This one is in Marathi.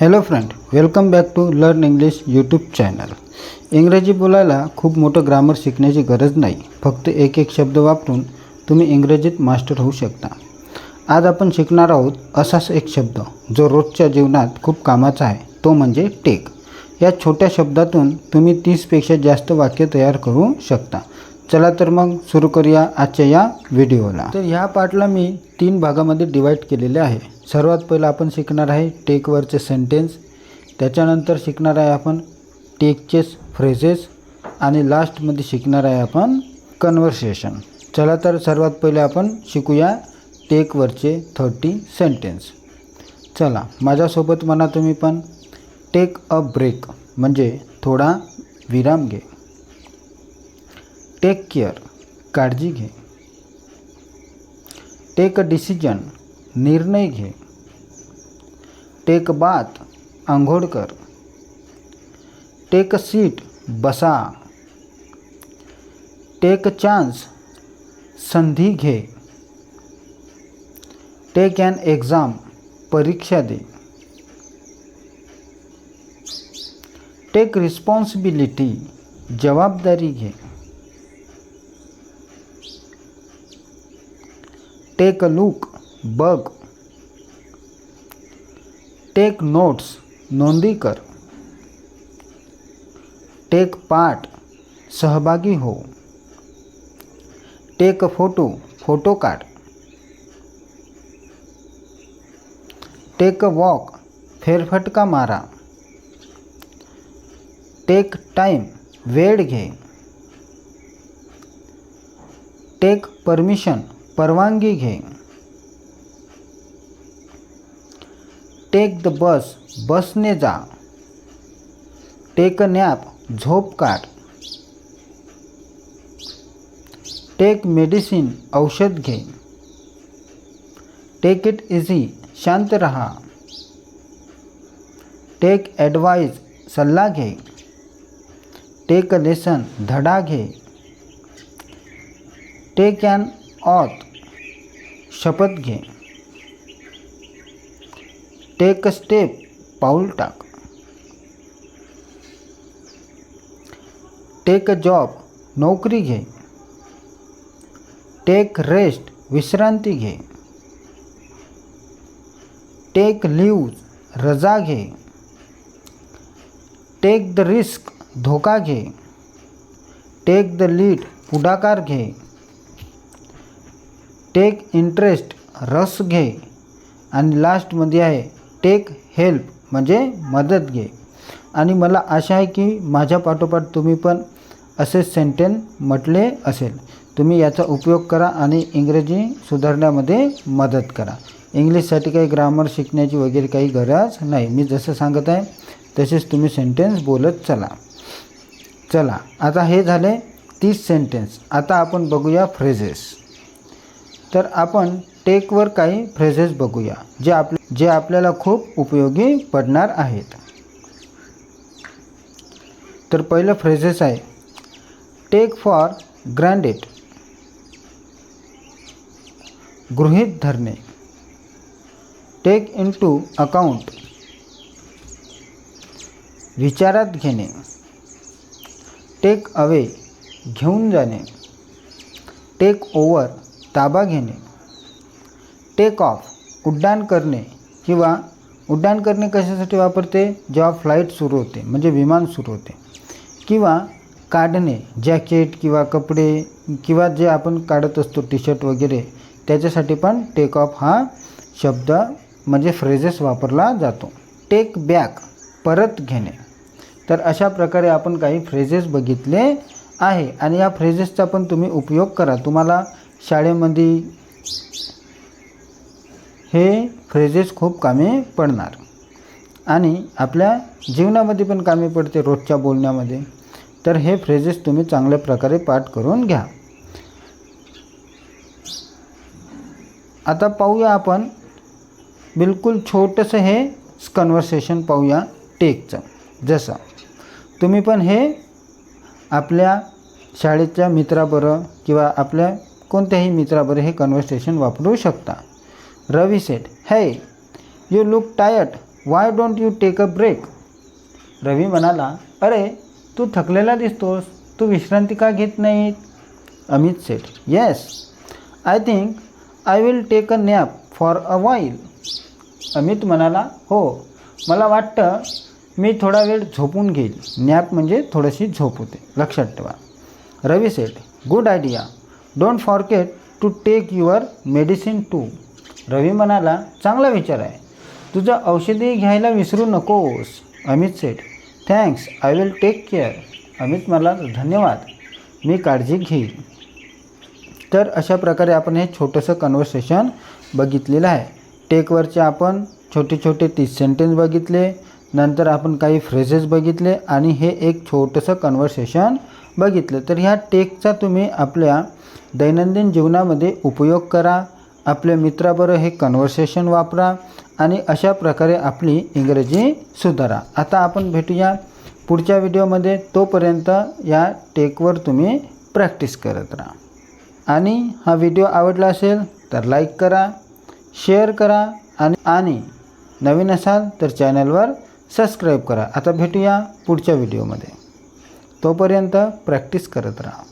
Hello friend welcome back to learn English YouTube channel इंग्रजी बोलायला खूप मोठं ग्रामर शिकण्याची गरज नाही. फक्त एक एक शब्द वापरून तुम्ही इंग्रजीत मास्टर होऊ शकता. आज आपण शिकणार आहोत असाच एक शब्द जो रोजच्या जीवनात खूप कामाचा आहे. तो म्हणजे टेक या छोट्या शब्दातून तुम्ही तीसपेक्षा जास्त वाक्य तयार करू शकता. चला तर मग सुरू करूया आजच्या या व्हिडिओला तर ह्या पार्टला मी तीन भागामध्ये डिवाईड केलेले आहे. सर्वात पहिलं आपण शिकणार आहे टेकवरचे सेंटेन्स. त्याच्यानंतर शिकणार आहे आपण टेकचेच फ्रेजेस आणि लास्टमध्ये शिकणार आहे आपण कन्व्हर्सेशन. चला तर सर्वात पहिले आपण शिकूया टेकवरचे थर्टी सेंटेन्स. चला माझ्यासोबत म्हणा तुम्ही पण. टेक अ ब्रेक म्हणजे थोडा विराम घे. टेक केअर काळजी घे. टेक अ डिसिजन निर्णय घे. टेक बात, आंघोळ कर. टेक सीट, बसा. टेक चान्स, संधी घे. टेक ॲन एक्झाम, परीक्षा दे. टेक रिस्पॉन्सिबिलिटी, जबाबदारी घे. टेक अ लुक बघ टेक नोट्स नोंदी कर। टेक पार्ट सहभागी हो। टेक अ फोटो फोटो काढ। टेक अ वॉक फेरफटका मारा। टेक टाईम वेळ घे। टेक परमिशन परवानगी घे। टेक द बस बसने जा. टेक अ नॅप झोप काढ. टेक मेडिसिन औषध घे. टेक इट इझी शांत रहा. टेक ॲडवाईज सल्ला घे. टेक अ लेसन धडा घे. टेक ॲन ऑथ शपथ घे. टेक अ स्टेप पाउल टाक टेक अ जॉब नौकरी घे. टेक रेस्ट विश्रांती घे. टेक लीव्ह रजा घे. टेक द रिस्क धोका घे. टेक द लीड पुढाकार घे. टेक इंटरेस्ट रस घे. आणि लास्टमध्ये आहे टेक हेल्प म्हणजे मदत घे. आणि मला आशा आहे की माझ्या पाठोपाठ तुम्ही पण असे सेंटेन्स म्हटले असेल. तुम्ही याचा उपयोग करा आणि इंग्रजी सुधारण्यामध्ये मदत करा. इंग्लिशसाठी काही ग्रामर शिकण्याची वगैरे काही गरज नाही. मी जसं सांगत आहे तसेच तुम्ही सेंटेन्स बोलत चला. चला आता हे झाले तीस सेंटेन्स आता आपण बघूया फ्रेजेस तर आपण टेकवर काही फ्रेजेस बघूया जे आप जे आपल्याला खूप उपयोगी पडणार आहेत. तर पहिलं फ्रेजेस आहे टेक फॉर ग्रँडेड गृहित धरणे. टेक इन टू अकाउंट विचारात घेणे. टेक अवे घेऊन जाणे. टेक ओवर ताबा घेणे. टेक ऑफ उड्डाण करणे किंवा उड्डाण करणे कशासाठी वापरते? जेव्हा फ्लाईट सुरू होते म्हणजे विमान सुरू होते. किंवा काढणे जॅकेट किंवा कपडे किंवा जे आपण काढत असतो टी शर्ट वगैरे त्याच्यासाठी पण टेक ऑफ हा शब्द म्हणजे फ्रेजेस वापरला जातो. टेक बॅक परत घेणे. तर अशा प्रकारे आपण काही फ्रेजेस बघितले आहे. आणि या फ्रेजेसचा पण तुम्ही उपयोग करा. तुम्हाला शाळेमध्ये हे फ्रेजेस खूप कामी पडणार. आणि आपल्या जीवनामध्ये पण कामी पडते रोजच्या बोलण्यामध्ये. तर हे फ्रेजेस तुम्ही चांगल्या प्रकारे पाठ करून घ्या. आता पाहूया आपण बिलकुल छोटंसं हे कन्व्हर्सेशन पाहूया टेकचं जसं तुम्ही पण हे आपल्या शाळेच्या मित्राबरोबर किंवा आपल्या कोणत्याही मित्राबरोबर हे कन्व्हर्सेशन वापरू शकता. Ravi said hey you look tired why don't you take a break Ravi म्हणाला अरे तू थकलेला दिसतोस. तू विश्रांती का घेत नाही? Amit said yes I think I will take a nap for a while Amit म्हणाला हो. मला वाटतं मी थोडा वेळ झोपून घेईल. नॅप म्हणजे थोडीशी झोप होते. लक्षात ठेवा. Ravi said good idea don't forget to take your medicine too Ravi म्हणाला चांगला विचार आहे. तुझं औषधी घ्यायला विसरू नकोस Amit said. Thanks I will take care Amit मला धन्यवाद. मी काळजी घेईल. तर अशा प्रकारे आपण हे छोटंसं कन्व्हर्सेशन बघितलेलं आहे. टेकवरचे आपण छोटे छोटे तीस सेंटेन्स बघितले नंतर आपण काही फ्रेजेस बघितले आणि हे एक छोटंसं कन्व्हर्सेशन बघितलं. तर ह्या टेकचा तुम्ही आपल्या दैनंदिन जीवनामध्ये उपयोग करा. आपल्या मित्राबरोबर हे कन्व्हर्सेशन वापरा आणि अशा प्रकारे आपली इंग्रजी सुधारा. आता आपण भेटूया पुढच्या व्हिडिओमध्ये. तोपर्यंत या टेकवर तुम्ही प्रॅक्टिस करत राहा. आणि हा व्हिडिओ आवडला असेल तर लाईक करा शेअर करा आणि आणि नवीन असाल तर चॅनलवर सबस्क्राईब करा. आता भेटूया पुढच्या व्हिडिओमध्ये. तोपर्यंत प्रॅक्टिस करत राहा.